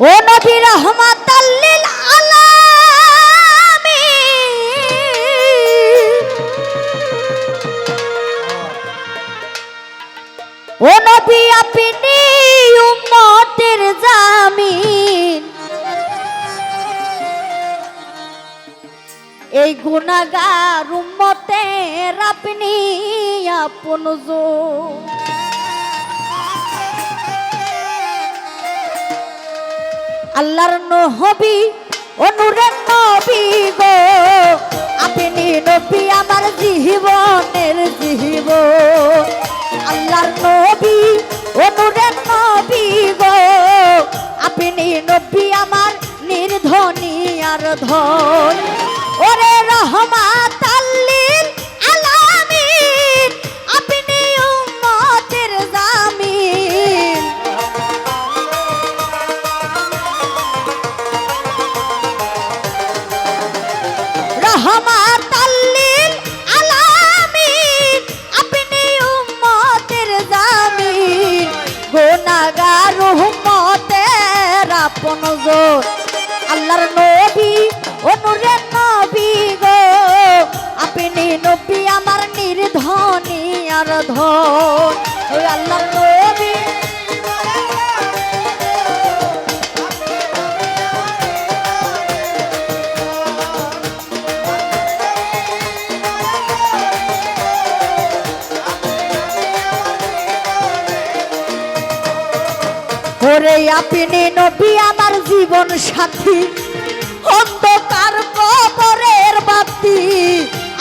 ও নবী রহমাতাল্লিল ও নবী আপনি উম্মতের জামিন। এই গুনাগার উম্মতের আপনি আপন আল্লাহর নহবি অনুরের নবী গো। আপনি নবী আমার জীবনের জীব। আল্লাহর নবী অনুরের নবী গো। আপনি নবী আমার নির্ধনী আর ধন। ওরে রহমাত উম্মতের আপন জোর আল্লাহর নবী, অনুরে নবী গো। আপনি নবী, আমার নির্ধনী আর ধন। আল্লাহর নবী ওরে আপনি নবী, আমার জীবন সাথী। অন্ধকার কবরের বাতি।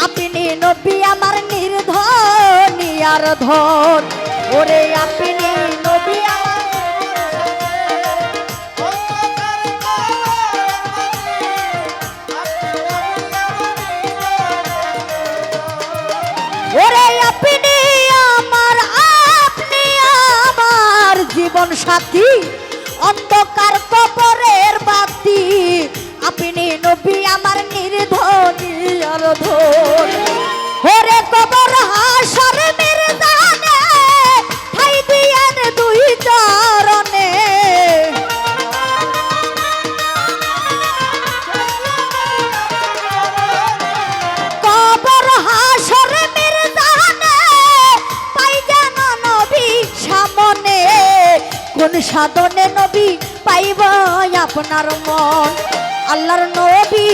আপনি নবী, আমার নির্ধনী আর ধন। ওরে আপনি নবী আপনি আমার আপনি আমার জীবন সাথী। সাধনে নবী পাইব আপনার মন। আল্লাহর নবী,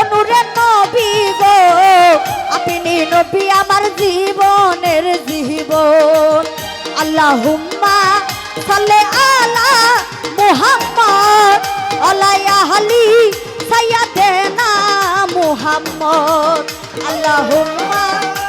অনুরে নবী গো। আপনি নবী আমার জীবনের জীবন। আল্লাহুম্মা সাল্লে আলা মুহাম্মদ। আলাইয়া আহলি সাইয়্যিদানা মুহাম্মদ। আল্লাহুম্মা দেখা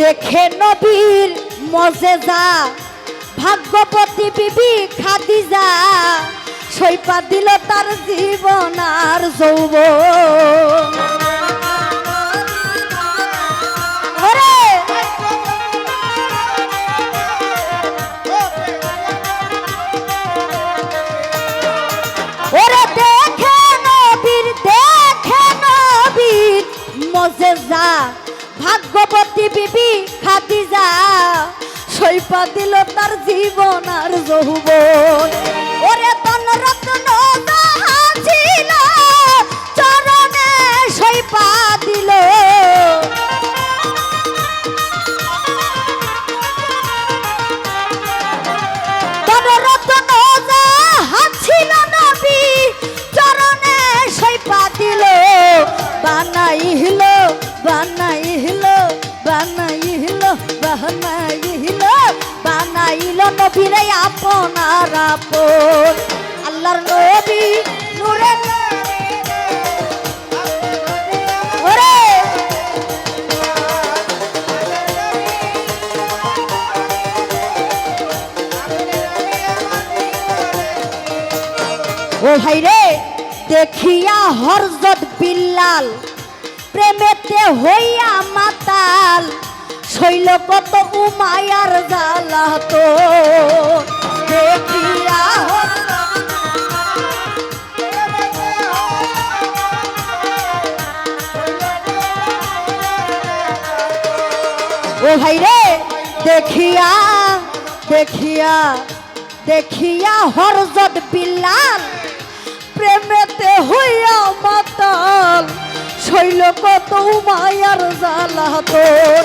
দেখে নবীর মজেজা ভাগ্যপতি বিবি খাদিজা সৈপা দিল তার জীবন আর যৌবন। ভাগ্যবতী বিবি খাদিজা সৈপা দিল তার জীবন আর যৌবন। ওরে তন রত্ন বানাইল নবীরে আপনার আপন। আল্লাহর নবী নূরে ও ভাইরে, দেখিয়া হরজত বিল্লাল, প্রেমেতে হইয়া মাতাল। শৈল কত উমায়ার জ্বালা তো। দেখিয়া ও ভাই রে, দেখিয়া দেখিয়া দেখিয়া হরজত বিল্লাল, প্রেমেতে হইয়া মাতাল, শৈল কত মায়ার জ্বালা তোর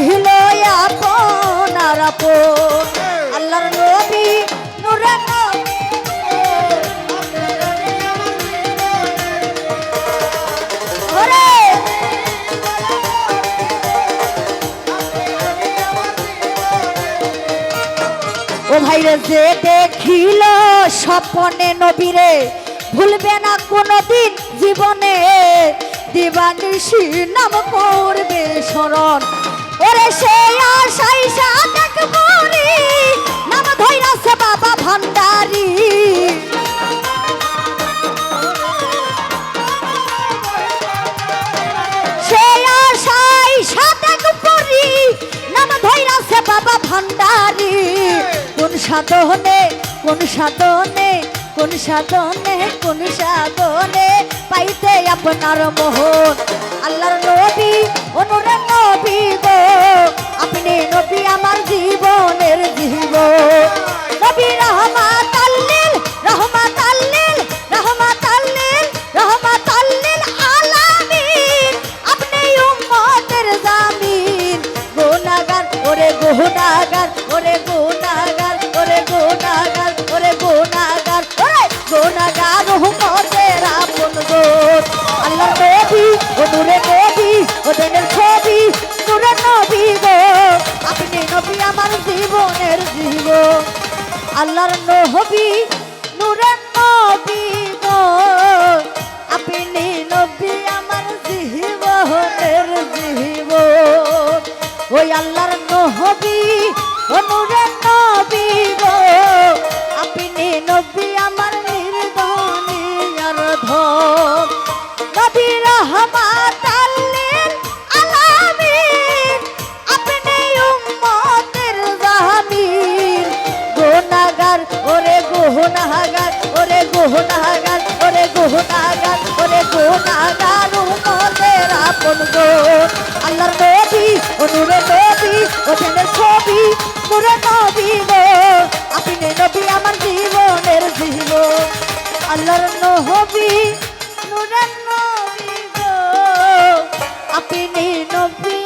ভাইরে যে দেখিল স্বপনে নবীরে, ভুলবে না কোনোদিন জীবনে। দিবানিশি নাম করবে শরণ। ওরে সে আশাই সাদেক সাধনে, কোন সাধনে কোন সাধনে কোন সাধনে পাইতে আপনার মোহন আল্লাহর নবী অনুরে নবী গো, আপনি নবী আমার জীবনের জীব। নবী রহমাত আল্লিল রহমাত আল্লিল রহমাত আল্লিল রহমাত আল্লিল আলামিন। আপনি উম্মতের জামিন। গুনাহগার, ওরে গুনাহগার নবী ও দেনের ছবি নূরে নবী গো। আপনি নবী, আমার জীবনের জীব। আল্লাহর নবী নূরে নবী গো। আপনি নবী, আমার জীবনের জীব। ওই আল্লাহর নবী ও নূরে গুনাহগার ওরে গুনাহগার ওরে গুনাহগার ওরে গুনাহগার উম্মতের আপন গো। আল্লাহর নবী ও নূরে নবী ও দিনের ছবি, নূরে নবী গো। আপনি নবী আমার জীবনের জীব। আল্লাহর নবী, নূরে নবী গো। আপনি নবী